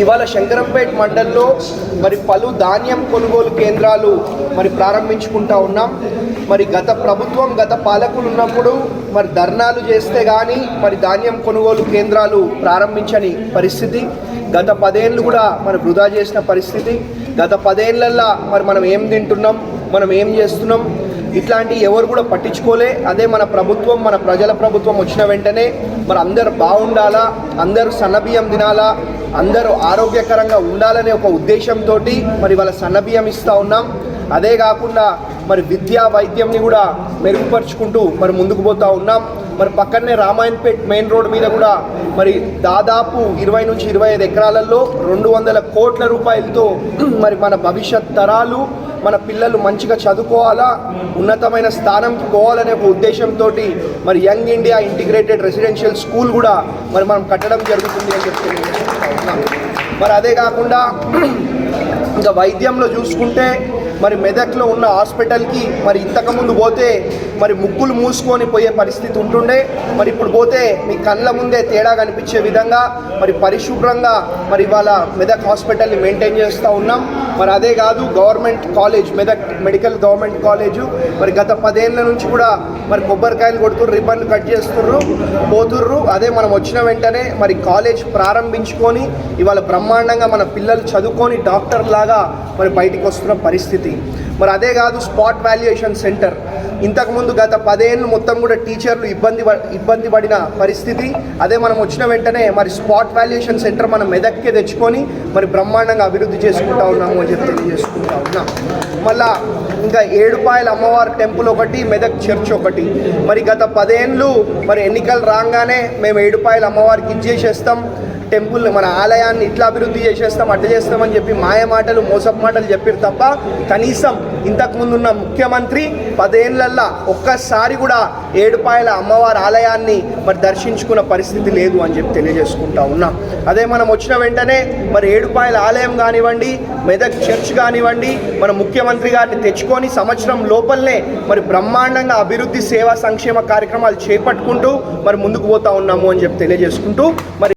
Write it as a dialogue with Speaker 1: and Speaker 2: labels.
Speaker 1: ఇవాళ శంకరంపేట మండల్లో మరి పలు ధాన్యం కొనుగోలు కేంద్రాలు మరి ప్రారంభించుకుంటా ఉన్నాం. మరి గత ప్రభుత్వం గత పాలకులు ఉన్నప్పుడు మరి ధర్నాలు చేస్తే కానీ మరి ధాన్యం కొనుగోలు కేంద్రాలు ప్రారంభించని పరిస్థితి. గత పదేళ్ళు కూడా మరి వృధా చేసిన పరిస్థితి. గత పదేళ్ళల్లో మరి మనం ఏం తింటున్నాం? మనం ఏం చేస్తున్నాం? ఇట్లాంటి ఎవరు కూడా పట్టించుకోలే. అదే మన ప్రభుత్వం మన ప్రజల ప్రభుత్వం వచ్చిన వెంటనే మరి అందరు బాగుండాలా అందరూ సన్నబియ్యం తినాలా అందరూ ఆరోగ్యకరంగా ఉండాలనే ఒక ఉద్దేశంతో మరి వాళ్ళ సన్నబియ్యం ఇస్తూ ఉన్నాం. అదే కాకుండా మరి విద్యా వైద్యంని కూడా మెరుగుపరుచుకుంటూ మరి ముందుకు పోతూ ఉన్నాం. మరి పక్కనే రామాయణపేట్ మెయిన్ రోడ్ మీద కూడా మరి దాదాపు ఇరవై నుంచి ఇరవై ఐదు ఎకరాలలో రెండు వందల కోట్ల రూపాయలతో మరి మన భవిష్యత్ తరాలు మన పిల్లలు మంచిగా చదువుకోవాలా? ఉన్నతమైన స్థానంకి పోవాలనే ఒక ఉద్దేశంతో మరి young India integrated residential school కూడా మరి మనం కట్టడం జరుగుతుంది అని చెప్పి మరి అదే కాకుండా ఇంకా వైద్యంలో చూసుకుంటే మరి మెదక్లో ఉన్న హాస్పిటల్కి మరి ఇంతకుముందు పోతే మరి ముక్కులు మూసుకొని పోయే పరిస్థితి ఉంటుండే. మరి ఇప్పుడు పోతే మీ కళ్ళ ముందే తేడా కనిపించే విధంగా మరి పరిశుభ్రంగా మరి ఇవాళ మెదక్ హాస్పిటల్ని మెయింటైన్ చేస్తూ ఉన్నాం. మరి అదే కాదు government college Medak medical government college మరి గత పదేళ్ళ నుంచి కూడా మరి కొబ్బరికాయలు కొడుతుర్రు రిబ్బన్లు కట్ చేస్తుర్రు పోతుర్రు. అదే మనం వచ్చిన వెంటనే మరి కాలేజ్ ప్రారంభించుకొని ఇవాళ బ్రహ్మాండంగా మన పిల్లలు చదువుకొని డాక్టర్ లాగా మరి బయటికి వస్తున్న పరిస్థితి. మరి అదే కాదు స్పాట్ వాల్యుయేషన్ సెంటర్. ఇంతకుముందు గత పదేళ్ళు మొత్తం కూడా టీచర్లు ఇబ్బంది ఇబ్బంది పడిన పరిస్థితి. అదే మనం వచ్చిన వెంటనే మరి స్పాట్ వాల్యుయేషన్ సెంటర్ మనం మెదక్కే తెచ్చుకొని మరి బ్రహ్మాండంగా అభివృద్ధి చేసుకుంటా ఉన్నాము అని చెప్పి తెలియజేసుకుంటా ఉన్నాం. మళ్ళా ఇంకా ఏడుపాయల అమ్మవారి టెంపుల్ ఒకటి మెదక్ చర్చ్ ఒకటి. మరి గత పదేళ్ళు మరి ఎన్నికలు రాగానే మేము ఏడుపాయల అమ్మవారికి ఇచ్చేసేస్తాం టెంపుల్ మన ఆలయాన్ని ఇట్లా అభివృద్ధి చేసేస్తాం అట్లా చేస్తామని చెప్పి మాయ మాటలు మోసపు మాటలు చెప్పారు తప్ప కనీసం ఇంతకుముందున్న ముఖ్యమంత్రి పదేళ్ళల్లా ఒక్కసారి కూడా ఏడుపాయల అమ్మవారి ఆలయాన్ని మరి దర్శించుకున్న పరిస్థితి లేదు అని చెప్పి తెలియజేసుకుంటా ఉన్నాం. అదే మనం వచ్చిన వెంటనే మరి ఏడుపాయల ఆలయం కానివ్వండి మెదక్ చర్చ్ కానివ్వండి మన ముఖ్యమంత్రి గారిని తెచ్చుకొని సంవత్సరం లోపలనే మరి బ్రహ్మాండంగా అభివృద్ధి సేవా సంక్షేమ కార్యక్రమాలు చేపట్టుకుంటూ మరి ముందుకు పోతా ఉన్నాము అని చెప్పి తెలియజేసుకుంటూ మరి